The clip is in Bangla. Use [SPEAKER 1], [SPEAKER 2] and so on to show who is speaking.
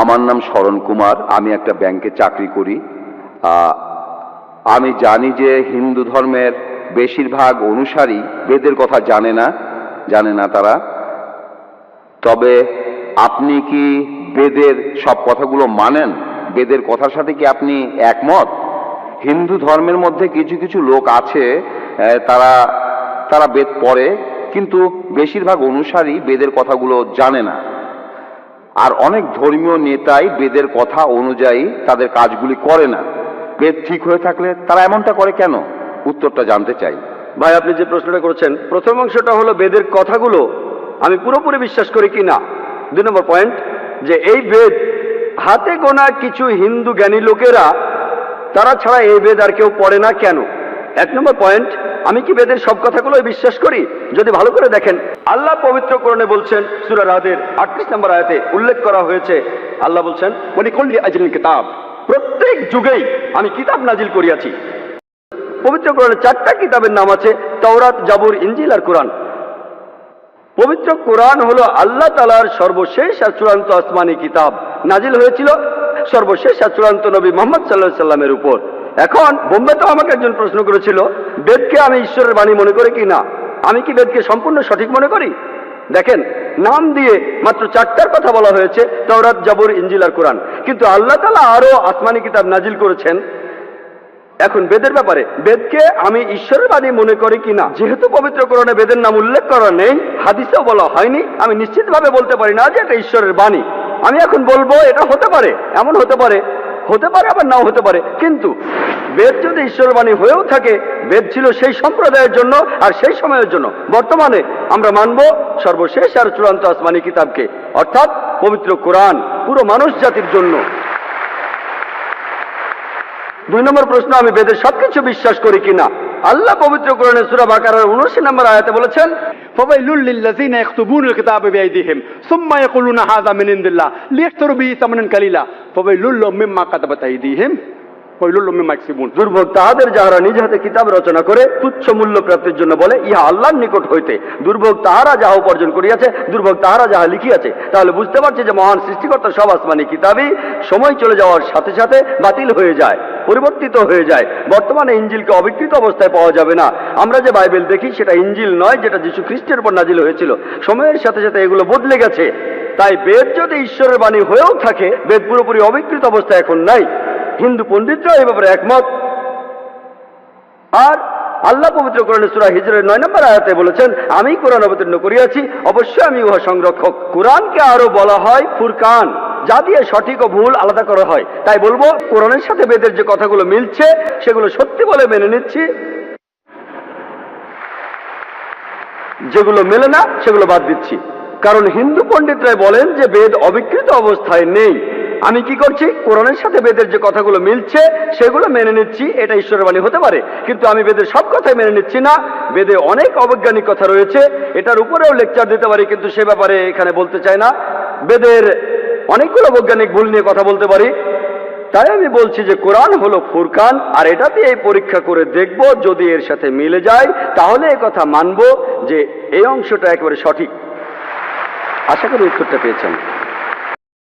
[SPEAKER 1] আমার নাম শরণ কুমার, আমি একটা ব্যাংকে চাকরি করি। আমি জানি যে হিন্দু ধর্মের বেশিরভাগ অনুসারী বেদের কথা জানে না জানে না তারা। তবে আপনি কি বেদের সব কথাগুলো মানেন? বেদের কথার সাথে কি আপনি একমত? হিন্দু ধর্মের মধ্যে কিছু কিছু লোক আছে তারা তারা বেদ পড়ে, কিন্তু বেশিরভাগ অনুসারী বেদের কথাগুলো জানে না। আর অনেক ধর্মীয় নেতাই বেদের কথা অনুযায়ী তাদের কাজগুলি করে না। বেদ ঠিক হয়ে থাকলে তারা এমনটা করে কেন? উত্তরটা জানতে চাই।
[SPEAKER 2] ভাই, আপনি যে প্রশ্নটা করেছেন, প্রথম অংশটা হলো বেদের কথাগুলো আমি পুরোপুরি বিশ্বাস করি কি না? দুই নম্বর পয়েন্ট, যে এই বেদ হাতে গোনা কিছু হিন্দু জ্ঞানী লোকেরা, তারা ছাড়া এই বেদ আর কেউ পড়ে না কেন? এক নম্বর পয়েন্ট, আমি কি বেদের সব কথাগুলোই বিশ্বাস করি? যদি ভালো করে দেখেন, আল্লাহ পবিত্র করণে বলছেন, সুরা রাদের আটত্রিশ নম্বর আয়াতে উল্লেখ করা হয়েছে, আল্লাহ বলছেন উনি কল্লি আজলিন কিতাব। প্রত্যেক যুগেই আমি কিতাব নাজিল করিয়াছি। পবিত্র কোরআনে চারটা কিতাবের নাম আছে, তওরাত, জাবুর ইঞ্জিল আর কোরআন। পবিত্র কোরআন হলো আল্লাহ তালার সর্বশেষ আর চূড়ান্ত আসমানি কিতাব। নাজিল হয়েছিল সর্বশেষ আর চূড়ান্ত নবী মোহাম্মদ সাল্লাহ সাল্লামের উপর। এখন বোম্বেতে আমাকে একজন প্রশ্ন করেছিল, বেদকে আমি ঈশ্বরের বাণী মনে করি কি না? আমি কি বেদকে সম্পূর্ণ সঠিক মনে করি? দেখেন, নাম দিয়ে মাত্র চারটার কথা বলা হয়েছে, তওরাত, জাবর ইঞ্জিল আর কোরআন। কিন্তু আল্লাহ তালা আরও আসমানি কিতাব নাজিল করেছেন। এখন বেদের ব্যাপারে, বেদকে আমি ঈশ্বরের বাণী মনে করি কিনা যেহেতু পবিত্র কোরআনে বেদের নাম উল্লেখ করা নেই, হাদিসেও বলা হয়নি, আমি নিশ্চিতভাবে বলতে পারি না যে এটা ঈশ্বরের বাণী। আমি এখন বলব, এটা হতে পারে, এমন হতে পারে হতে পারে, আবার নাও হতে পারে। কিন্তু বেদ যদি ঈশ্বরবাণী হয়েও থাকে, বেদ ছিল সেই সম্প্রদায়ের জন্য আর সেই সময়ের জন্য। বর্তমানে আমরা মানব সর্বশেষ আর চূড়ান্ত আসমানি কিতাবকে, অর্থাৎ পবিত্র কোরআন, পুরো মানুষ জাতির জন্য। দুই নম্বর প্রশ্ন, আমি বেদের সবকিছু বিশ্বাস করি কিনা? আল্লাহ পবিত্র কোরআনে সুরা বাকারার 79 নম্বর আয়াতে বলেছেন
[SPEAKER 3] ফাওয়াইলুল কিতাবা বিআইদিহিম, সুম্মা ইয়াকুলুনা হাযা মিন ইনদিল্লাহ বিহি সামানান কালিলা ফাওয়াইলুল কাতাবাত আইদিহিম
[SPEAKER 2] দুর্ভোগ তাহাদের নিজ হাতে কিতাব রচনা করে তুচ্ছ মূল্য প্রাপ্তির জন্য বলে, ইহা আল্লাহর নিকট হইতে। দুর্ভোগ তাহারা যাহা উপার্জন করিয়াছে, দুর্ভোগ তাহারা যাহা লিখিয়াছে, তাহলে বুঝতে পারছে যে মহান সৃষ্টিকর্তা সব আসমানি কিতাবই সময় চলে যাওয়ার সাথে সাথে বাতিল হয়ে যায়। পরিবর্তিত হয়ে যায়। বর্তমানে ইঞ্জিলকে অবিকৃত অবস্থায় পাওয়া যাবে না। আমরা যে বাইবেল দেখি, সেটা ইঞ্জিল নয়, যেটা যীশু খ্রিস্টের উপর নাজিল হয়েছিল। সময়ের সাথে সাথে এগুলো বদলে গেছে। তাই বেদ যদি ঈশ্বরের বাণী হয়েও থাকে, বেদ পুরোপুরি অবিকৃত অবস্থায় এখন নাই। হিন্দু পণ্ডিতরা এই ব্যাপারে একমত। আর আল্লাহ পবিত্র কোরআনে সুরা হিজরের নয় নম্বর আয়াতে বলেছেন, আমি কোরআন অবতীর্ণ করিয়াছি, অবশ্যই আমি উহা সংরক্ষক। কোরআনকে আরও বলা হয় ফুরকান। যা দিয়ে সঠিক ও ভুল আলাদা করা হয়। তাই বলব, কোরআনের সাথে বেদের যে কথাগুলো মিলছে, সেগুলো সত্যি বলে মেনে নিচ্ছি। যেগুলো মেলে না, সেগুলো বাদ দিচ্ছি। কারণ হিন্দু পণ্ডিতরাই বলেন যে বেদ অবিকৃত অবস্থায় নেই। আমি কি করছি? কোরআনের সাথে বেদের যে কথাগুলো মিলছে, সেগুলো মেনে নিচ্ছি। এটা ঈশ্বরের বাণী হতে পারে। কিন্তু আমি বেদের সব কথাই মেনে নিচ্ছি না। বেদে অনেক অবৈজ্ঞানিক কথা রয়েছে। এটার উপরেও লেকচার দিতে পারি, কিন্তু সে ব্যাপারে এখানে বলতে চাই না। বেদের অনেকগুলো বৈজ্ঞানিক ভুল নিয়ে কথা বলতে পারি। তাই আমি বলছি যে কোরআন হলো ফুরকান, আর এটাতে এই পরীক্ষা করে দেখব, যদি এর সাথে মিলে যায়, তাহলে এ কথা মানব যে এই অংশটা একেবারে সঠিক। আশা করি উত্তরটা পেয়েছেন।